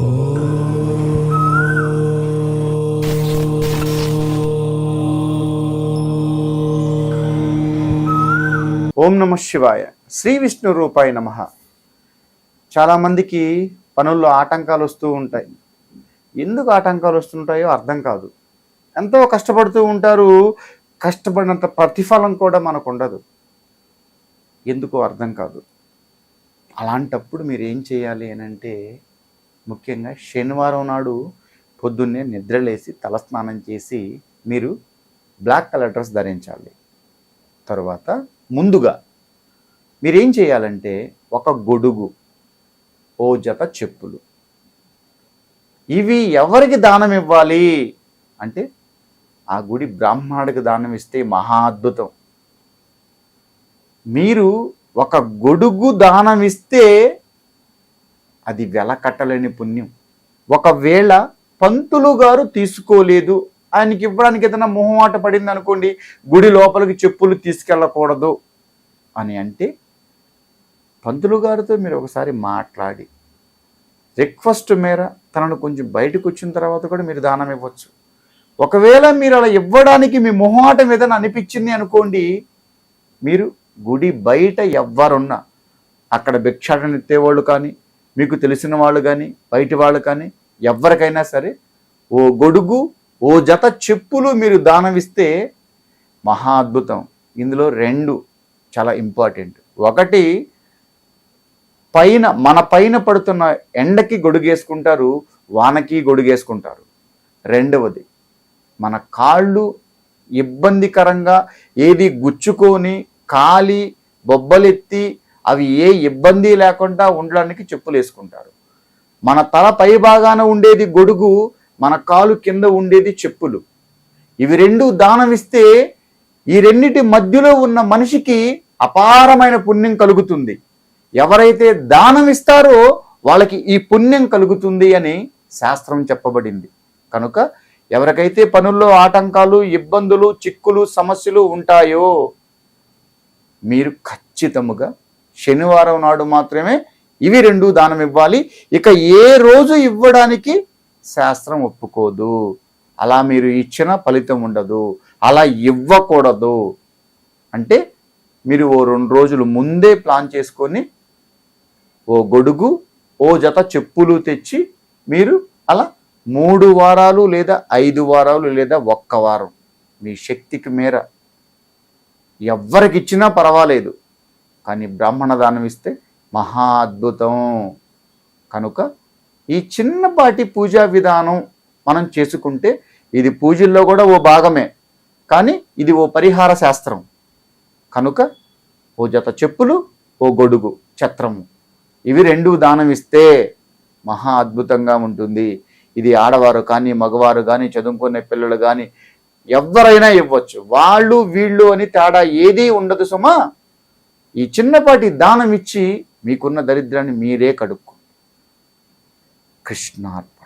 ఓం నమ శివాయ. శ్రీ విష్ణు రూపాయ నమ. చాలామందికి పనుల్లో ఆటంకాలు వస్తూ ఉంటాయి. ఎందుకు ఆటంకాలు వస్తుంటాయో అర్థం కాదు. ఎంతో కష్టపడుతూ ఉంటారు. కష్టపడినంత ప్రతిఫలం కూడా మనకు ఉండదు ఎందుకో అర్థం కాదు. అలాంటప్పుడు మీరు ఏం చేయాలి అని అంటే ముఖ్యంగా శనివారం నాడు పొద్దున్నే నిద్రలేసి తలస్నానం చేసి మీరు బ్లాక్ కలర్ డ్రెస్ ధరించాలి. తరువాత ముందుగా మీరేం చేయాలంటే ఒక గొడుగు ఓ జత చెప్పులు. ఇవి ఎవరికి దానం ఇవ్వాలి? అంటే ఆ గుడి బ్రాహ్మణుడికి దానం ఇస్తే మహా అద్భుతం. మీరు ఒక గొడుగు దానం ఇస్తే అది వెల కట్టలేని పుణ్యం. ఒకవేళ పంతులు గారు తీసుకోలేదు ఆయనకి ఇవ్వడానికి ఏదైనా మొహమాట పడింది అనుకోండి గుడి లోపలికి చెప్పులు తీసుకెళ్ళకూడదు అని అంటే పంతులు గారితో మీరు ఒకసారి మాట్లాడి రిక్వెస్ట్ మేర తనను కొంచెం బయటకు వచ్చిన తర్వాత కూడా మీరు దానం ఇవ్వచ్చు. ఒకవేళ మీరు అలా ఇవ్వడానికి మీ మొహమాటం ఏదైనా అనిపించింది అనుకోండి మీరు గుడి బయట ఎవ్వరున్నా అక్కడ భిక్షాటన ఎత్తేవాళ్ళు కానీ మీకు తెలిసిన వాళ్ళు కానీ బయటి వాళ్ళు కానీ ఎవరికైనా సరే ఓ గొడుగు ఓ జత చెప్పులు మీరు దానవిస్తే మహా అద్భుతం. ఇందులో రెండు చాలా ఇంపార్టెంట్. ఒకటి పైన మన పైన పడుతున్న ఎండకి గొడుగేసుకుంటారు వానకి గొడుగేసుకుంటారు. రెండవది మన కాళ్ళు ఇబ్బందికరంగా ఏది గుచ్చుకొని కాలి బొబ్బలెత్తి అవి ఏ ఇబ్బంది లేకుండా ఉండడానికి చెప్పులు వేసుకుంటారు. మన తల పై భాగాన ఉండేది గొడుగు మన కాలు కింద ఉండేది చెప్పులు. ఇవి రెండు దానం ఇస్తే ఈ రెండిటి మధ్యలో ఉన్న మనిషికి అపారమైన పుణ్యం కలుగుతుంది. ఎవరైతే దానం ఇస్తారో వాళ్ళకి ఈ పుణ్యం కలుగుతుంది అని శాస్త్రం చెప్పబడింది. కనుక ఎవరికైతే పనుల్లో ఆటంకాలు ఇబ్బందులు చిక్కులు సమస్యలు ఉంటాయో మీరు ఖచ్చితముగా శనివారం నాడు మాత్రమే ఇవి రెండు దానం ఇవ్వాలి. ఇక ఏ రోజు ఇవ్వడానికి శాస్త్రం ఒప్పుకోదు. అలా మీరు ఇచ్చిన ఫలితం ఉండదు. అలా ఇవ్వకూడదు. అంటే మీరు ఓ రెండు రోజులు ముందే ప్లాన్ చేసుకొని ఓ గొడుగు ఓ జత చెప్పులు తెచ్చి మీరు అలా మూడు వారాలు లేదా ఐదు వారాలు లేదా ఒక్క వారం మీ శక్తికి మేర. ఎవ్వరికిచ్చినా పర్వాలేదు. కానీ బ్రాహ్మణ దానం ఇస్తే మహా అద్భుతం. కనుక ఈ చిన్నపాటి పూజా విధానం మనం చేసుకుంటే ఇది పూజల్లో కూడా ఓ భాగమే. కానీ ఇది ఓ పరిహార శాస్త్రం. కనుక ఓ జత చెప్పులు ఓ గొడుగు ఛత్రము. ఇవి రెండు దానం ఇస్తే మహా అద్భుతంగా ఉంటుంది. ఇది ఆడవారు కానీ మగవారు కానీ చదువుకునే పిల్లలు కానీ ఎవరైనా ఇవ్వచ్చు. వాళ్ళు వీళ్ళు అని తేడా ఏదీ ఉండదు సుమా. ఈ చిన్నపాటి దానం ఇచ్చి మీకున్న దరిద్రాన్ని మీరే కడుక్కోండి. కృష్ణార్పణ.